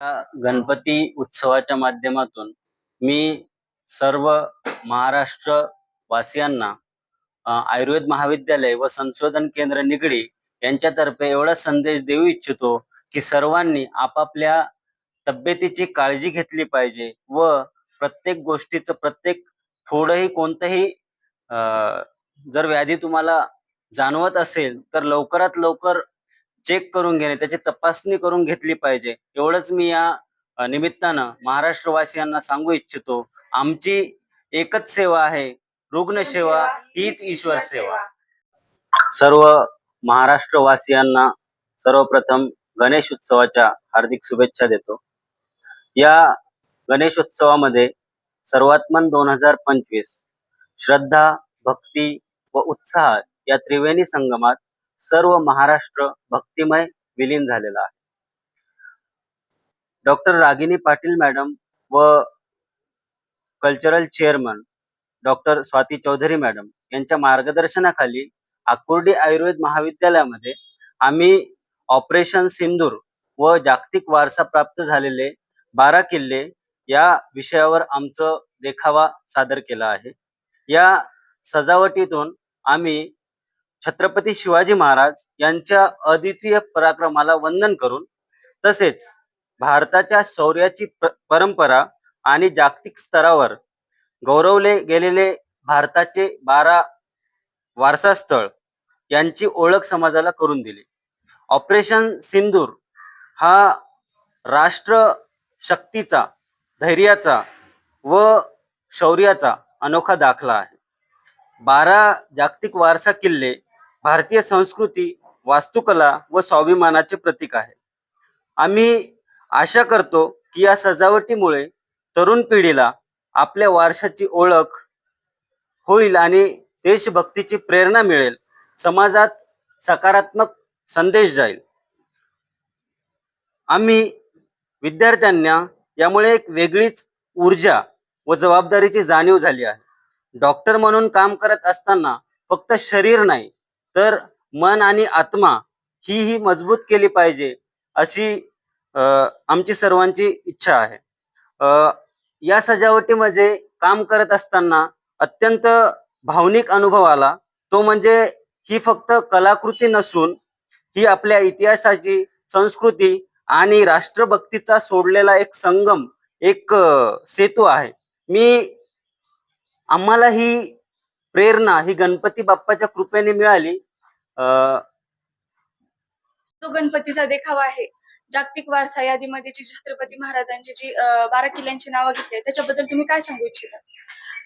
गणपती उत्सवाच्या माध्यमातून मी सर्व महाराष्ट्र वासियांना आयुर्वेद महाविद्यालय व संशोधन केंद्र निगडी यांच्यातर्फे एवढा संदेश देऊ इच्छितो की सर्वांनी आपापल्या तब्येतीची काळजी घेतली पाहिजे व प्रत्येक गोष्टीचं प्रत्येक थोडंही कोणतंही अ, जर व्याधी तुम्हाला जाणवत असेल तर लवकरात लवकर चेक करून घेणे त्याची तपासणी करून घेतली पाहिजे. एवढंच मी या निमित्तानं महाराष्ट्रवासियांना सांगू इच्छितो. आमची एकच सेवा आहे रुग्ण सेवा हीच ईश्वर सेवा. सर्व महाराष्ट्रवासियांना सर्वप्रथम गणेश उत्सवाच्या हार्दिक शुभेच्छा देतो. या गणेशोत्सवामध्ये सर्वात्मन दोन हजार पंचवीस श्रद्धा भक्ती व उत्साह या त्रिवेणी संगमात सर्व महाराष्ट्र भक्तिमय विलीन झालेला आहे. डॉक्टर रागिनी पाटील मॅडम व cultural chairman doctor Swati Chaudhari madam यांच्या मार्गदर्शनाखाली आकुर्डी आयुर्वेद महाविद्यालयामध्ये आम्ही ऑपरेशन सिंदूर व जागतिक वारसा प्राप्त झालेले बारा किल्ले या विषयावर आमचं देखावा सादर केला आहे. या सजावटीतून आम्ही छत्रपती शिवाजी महाराज यांच्या अद्वितीय पराक्रमाला वंदन करून तसेच भारताच्या शौर्याची परंपरा आणि जागतिक स्तरावर गौरवले गेलेले भारताचे बारा वारसास्थळ यांची ओळख समाजाला करून दिली. ऑपरेशन सिंदूर हा राष्ट्र शक्तीचा धैर्याचा व शौर्याचा अनोखा दाखला आहे. बारा जागतिक वारसा किल्ले भारतीय संस्कृती वास्तुकला व स्वाभिमानाचे प्रतीक आहे. आम्ही आशा करतो की या सजावटीमुळे तरुण पिढीला आपल्या वारशाची ओळख होईल आणि देशभक्तीची प्रेरणा मिळेल. समाजात सकारात्मक संदेश जाईल. आम्ही विद्यार्थ्यांना यामुळे एक वेगळीच ऊर्जा व जबाबदारीची जाणीव झाली आहे. डॉक्टर म्हणून काम करत असताना फक्त शरीर नाही तर मन आणि आत्मा ही ही मजबूत केली पाहिजे अशी आमची सर्वांची इच्छा आहे. या सजावटीमध्ये काम करत असताना अत्यंत भावनिक अनुभव आला. तो म्हणजे ही फक्त कलाकृती नसून ही आपल्या इतिहासाची संस्कृती आणि राष्ट्रभक्तीचा सोडलेला एक संगम एक सेतू आहे. मी आम्हाला ही प्रेरणा ही गणपती बाप्पाच्या कृपेने मिळाली. जो गणपतीचा देखावा आहे. जागतिक वारसा यादीमध्ये जी छत्रपती महाराजांची जी बारा किल्ल्यांची नावं घेतली त्याच्याबद्दल तुम्ही काय सांगू इच्छिता?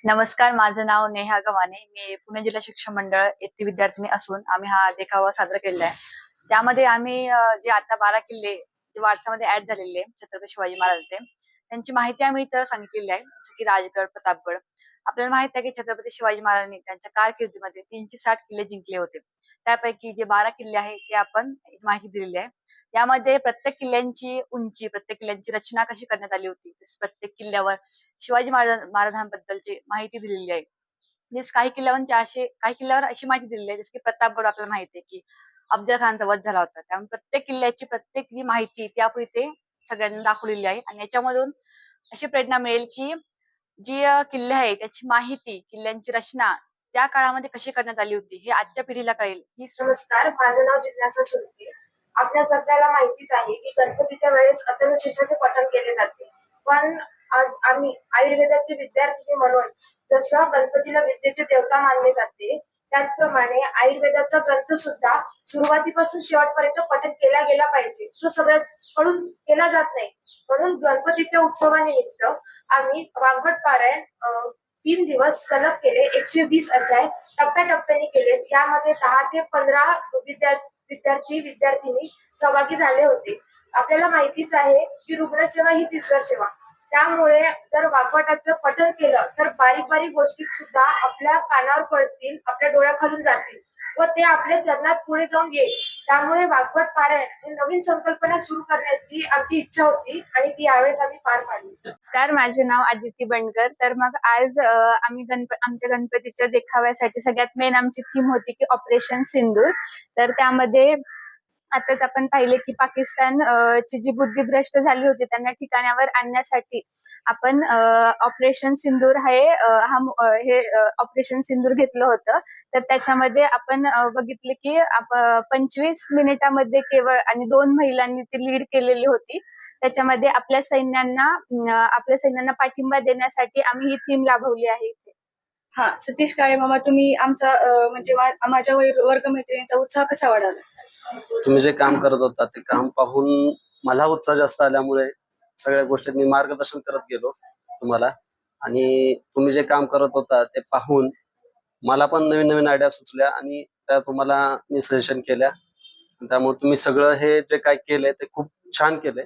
नमस्कार माझं नाव नेहा गव्हाणे. मी पुणे जिल्हा शिक्षण मंडळ येथील विद्यार्थिनी असून आम्ही हा देखावा साजरा केलेला आहे. त्यामध्ये आम्ही जे आता बारा किल्ले जे वारसामध्ये ऍड झालेले छत्रपती शिवाजी महाराजांचे त्यांची माहिती आम्ही इथं सांगितलेली आहे जसं की राजगड प्रतापगड. आपल्याला माहीत आहे की छत्रपती शिवाजी महाराजांनी त्यांच्या कारकिर्दीमध्ये तीनशे साठ किल्ले जिंकले होते. त्यापैकी जे बारा किल्ले आहेत ते आपण माहिती दिलेली आहे. यामध्ये प्रत्येक किल्ल्यांची उंची प्रत्येक किल्ल्यांची रचना कशी करण्यात आली होती प्रत्येक किल्ल्यावर शिवाजी महाराज महाराजांबद्दलची माहिती दिलेली आहे. जस काही किल्ल्यावर असे काही किल्ल्यावर अशी माहिती दिलेली आहे जसं की प्रतापगड आपल्याला माहिती आहे की अफजल खानचा वध झाला होता. त्यामुळे प्रत्येक किल्ल्याची प्रत्येक जी माहिती ती आपण इथे सगळ्यांना दाखवलेली आहे. आणि याच्यामधून अशी प्रेरणा मिळेल की जी किल्ले आहे त्याची माहिती किल्ल्यांची रचना त्या काळामध्ये कशी करण्यात आली होती हे आजच्या पिढीला कळेल. ही नमस्कार माझं नाव जिज्ञासा सुरके. आपल्या सगळ्याला माहितीच आहे की गणपतीच्या वेळेस अथर्वशीर्षाचे पठण केले जाते. पण आम्ही आयुर्वेदाचे विद्यार्थी म्हणून जसं गणपतीला विद्येचे देवता मानले जाते त्याचप्रमाणे आयुर्वेदाचा ग्रंथ सुद्धा सुरुवातीपासून शेवटपर्यंत पठण केला गेला पाहिजे. तो सगळ्याकडून केला जात नाही. म्हणून गणपतीच्या उत्सवानिमित्त आम्ही वाघवट पारायण अं, तीन दिवस सलग केले एकशे वीस अध्याय टप्प्याटप्प्याने केले. यामध्ये दहा ते पंधरा विद्यार्थी विद्यार्थिनी सहभागी झाले होते. आपल्याला माहितीच आहे की रुग्णसेवा हीच ईश्वर सेवा. त्यामुळे जर वाग्भटाचं पठन केलं तर बारीक बारीक गोष्टी सुद्धा आपल्या कानावर पडतील आपल्या डोळ्याखालून जातील. व ते आपल्या चरणात पुढे जाऊन येईल त्यामुळे वाग्भट पारायण ही नवीन संकल्पना सुरू करण्याची आमची इच्छा होती आणि ती यावेळेस आम्ही पार पाडली. नमस्कार माझे नाव आदिती बंडकर तर मग आज आम्ही गणप आमच्या गणपतीच्या देखाव्यासाठी सगळ्यात मेन आमची थीम होती की ऑपरेशन सिंदूर. तर त्यामध्ये आताच आपण पाहिले की पाकिस्तान ची जी बुद्धिभ्रष्ट झाली होती त्यांना ठिकाणावर आणण्यासाठी आपण ऑपरेशन सिंदूर हे हा हे ऑपरेशन सिंदूर घेतलं होतं. तर त्याच्यामध्ये आपण बघितले की पंचवीस मिनिटामध्ये केवळ आणि दोन महिलांनी ती लीड केलेली होती. त्याच्यामध्ये आपल्या सैन्यांना आपल्या सैन्यांना पाठिंबा देण्यासाठी आम्ही ही थीम लाभवली आहे हा सतीश काळे मामा तुम्ही आमचा म्हणजे माझ्या वैर- वर्गमैत्रिणींचा उत्साह कसा वाढवला? तुम्ही जे काम करत होता ते काम पाहून मला उत्साह जास्त आल्यामुळे सगळ्या गोष्टीत मी मार्गदर्शन करत गेलो तुम्हाला. आणि तुम्ही जे काम करत होता ते पाहून मला पण नवीन नवीन आयडिया सुचल्या आणि त्या तुम्हाला मी सजेशन केल्या. त्यामुळे तुम्ही सगळं हे जे काय केलंय ते खूप छान केलंय.